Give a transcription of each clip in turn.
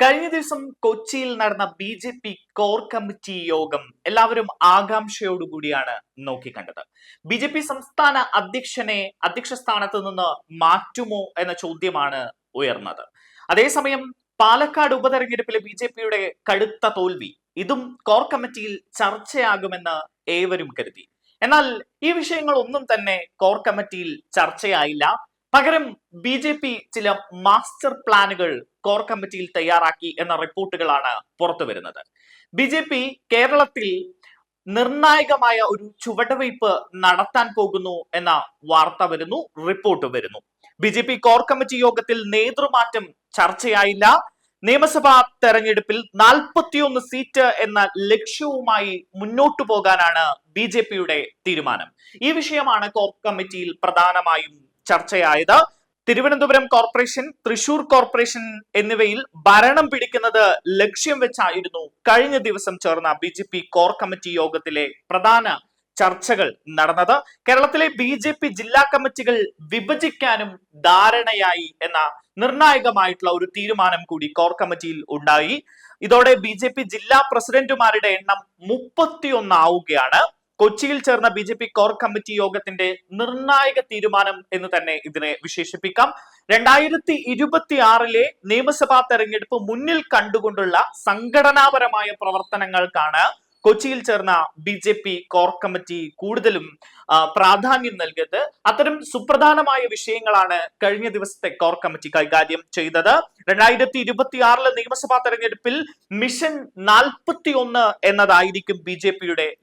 കഴിഞ്ഞ ദിവസം കൊച്ചിയിൽ നടന്ന B J P core committee യോഗം എല്ലാവരും ആകാംക്ഷയോടുകൂടിയാണ് നോക്കിക്കണ്ടത് ബി ജെ പി സംസ്ഥാന അധ്യക്ഷനെ അധ്യക്ഷ സ്ഥാനത്ത് നിന്ന് മാറ്റുമോ എന്ന ചോദ്യമാണ് ഉയർന്നത്. അതേസമയം പാലക്കാട് ഉപതെരഞ്ഞെടുപ്പിലെ ബി ജെ പിയുടെ കടുത്ത തോൽവി ഇതും കോർ കമ്മിറ്റിയിൽ ചർച്ചയാകുമെന്ന് ഏവരും കരുതി. എന്നാൽ ഈ വിഷയങ്ങൾ ഒന്നും തന്നെ കോർ കമ്മിറ്റിയിൽ ചർച്ചയായില്ല. പകരം ബി ചില മാസ്റ്റർ പ്ലാനുകൾ കോർ കമ്മിറ്റിയിൽ തയ്യാറാക്കി എന്ന റിപ്പോർട്ടുകളാണ് പുറത്തു വരുന്നത്. ബി ജെ പി കേരളത്തിൽ നിർണായകമായ ഒരു ചുവടുവയ്പ് നടത്താൻ പോകുന്നു എന്ന വാർത്ത വരുന്നു റിപ്പോർട്ട് വരുന്നു. B J P core committee യോഗത്തിൽ നേതൃമാറ്റം ചർച്ചയായില്ല. നിയമസഭാ തെരഞ്ഞെടുപ്പിൽ നാൽപ്പത്തിയൊന്ന് സീറ്റ് എന്ന ലക്ഷ്യവുമായി മുന്നോട്ടു പോകാനാണ് ബി ജെ പിയുടെ തീരുമാനം. ഈ വിഷയമാണ് കോർ കമ്മിറ്റിയിൽ പ്രധാനമായും ചർച്ചയായത്. തിരുവനന്തപുരം കോർപ്പറേഷൻ തൃശൂർ കോർപ്പറേഷൻ എന്നിവയിൽ ഭരണം പിടിക്കുന്നത് ലക്ഷ്യം വെച്ചായിരുന്നു കഴിഞ്ഞ ദിവസം ചേർന്ന B J P core committee യോഗത്തിലെ പ്രധാന ചർച്ചകൾ നടന്നത്. കേരളത്തിലെ ബി ജെ പി ജില്ലാ കമ്മിറ്റികൾ വിഭജിക്കാനും ധാരണയായി എന്ന നിർണായകമായിട്ടുള്ള ഒരു തീരുമാനം കൂടി കോർ കമ്മിറ്റിയിൽ ഉണ്ടായി. ഇതോടെ ബി ജില്ലാ പ്രസിഡന്റുമാരുടെ എണ്ണം മുപ്പത്തിയൊന്നാവുകയാണ് കൊച്ചിയിൽ ചേർന്ന B J P core committee യോഗത്തിന്റെ നിർണായക തീരുമാനം എന്ന് തന്നെ ഇതിനെ വിശേഷിപ്പിക്കാം. രണ്ടായിരത്തി ഇരുപത്തി ആറിലെ നിയമസഭാ തെരഞ്ഞെടുപ്പ് മുന്നിൽ കണ്ടുകൊണ്ടുള്ള സംഘടനാപരമായ പ്രവർത്തനങ്ങൾക്കാണ് കൊച്ചിയിൽ ചേർന്ന B J P core committee കൂടുതലും പ്രാധാന്യം നൽകിയത്. അത്തരം സുപ്രധാനമായ വിഷയങ്ങളാണ് കഴിഞ്ഞ ദിവസത്തെ കോർ കമ്മിറ്റി കൈകാര്യം ചെയ്തത്. രണ്ടായിരത്തി ഇരുപത്തി ആറിലെ നിയമസഭാ തെരഞ്ഞെടുപ്പിൽ മിഷൻ നാൽപ്പത്തി ഒന്ന് എന്നതായിരിക്കും ബി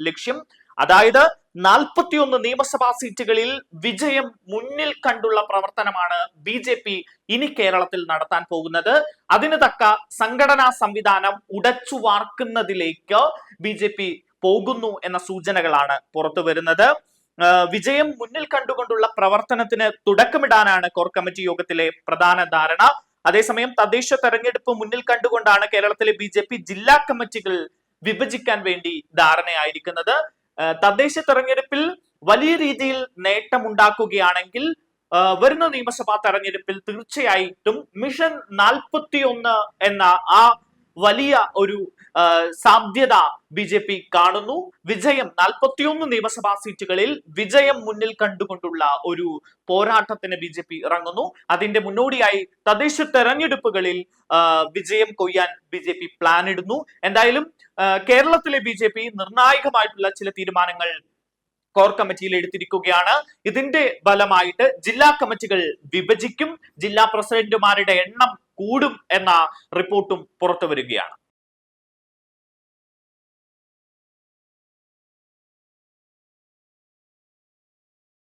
ലക്ഷ്യം. അതായത് നാൽപ്പത്തിയൊന്ന് നിയമസഭാ സീറ്റുകളിൽ വിജയം മുന്നിൽ കണ്ടുള്ള പ്രവർത്തനമാണ് ബി ജെ പി ഇനി കേരളത്തിൽ നടത്താൻ പോകുന്നത്. അതിന് തക്ക സംഘടനാ സംവിധാനം ഉടച്ചു വാർക്കുന്നതിലേക്ക് ബി ജെ പി പോകുന്നു എന്ന സൂചനകളാണ് പുറത്തു വരുന്നത്. വിജയം മുന്നിൽ കണ്ടുകൊണ്ടുള്ള പ്രവർത്തനത്തിന് തുടക്കമിടാനാണ് കോർ കമ്മിറ്റി യോഗത്തിലെ പ്രധാന ധാരണ. അതേസമയം തദ്ദേശ തെരഞ്ഞെടുപ്പ് മുന്നിൽ കണ്ടുകൊണ്ടാണ് കേരളത്തിലെ ബി ജില്ലാ കമ്മിറ്റികൾ വിഭജിക്കാൻ വേണ്ടി ധാരണയായിരിക്കുന്നത്. തദ്ദേശ തെരഞ്ഞെടുപ്പിൽ വലിയ രീതിയിൽ നേട്ടമുണ്ടാക്കുകയാണെങ്കിൽ വരുന്ന നിയമസഭാ തെരഞ്ഞെടുപ്പിൽ തീർച്ചയായിട്ടും മിഷൻ നാൽപ്പത്തിയൊന്ന് എന്ന ആ വലിയ ഒരു സാധ്യത ബി ജെ പി കാണുന്നു. വിജയം നാൽപ്പത്തിയൊന്ന് നിയമസഭാ സീറ്റുകളിൽ വിജയം മുന്നിൽ കണ്ടുകൊണ്ടുള്ള ഒരു പോരാട്ടത്തിന് ബി ജെ പി ഇറങ്ങുന്നു. അതിന്റെ മുന്നോടിയായി തദ്ദേശ തെരഞ്ഞെടുപ്പുകളിൽ വിജയം കൊയ്യാൻ ബി ജെ പി പ്ലാൻ ഇടുന്നു. എന്തായാലും കേരളത്തിലെ ബി ജെ പി നിർണായകമായിട്ടുള്ള ചില തീരുമാനങ്ങൾ കോർ കമ്മിറ്റിയിൽ എടുത്തിരിക്കുകയാണ്. ഇതിന്റെ ഫലമായിട്ട് ജില്ലാ കമ്മിറ്റികൾ വിഭജിക്കും ജില്ലാ പ്രസിഡന്റുമാരുടെ എണ്ണം കൂടും എന്ന റിപ്പോർട്ടും പുറത്തു വരികയാണ്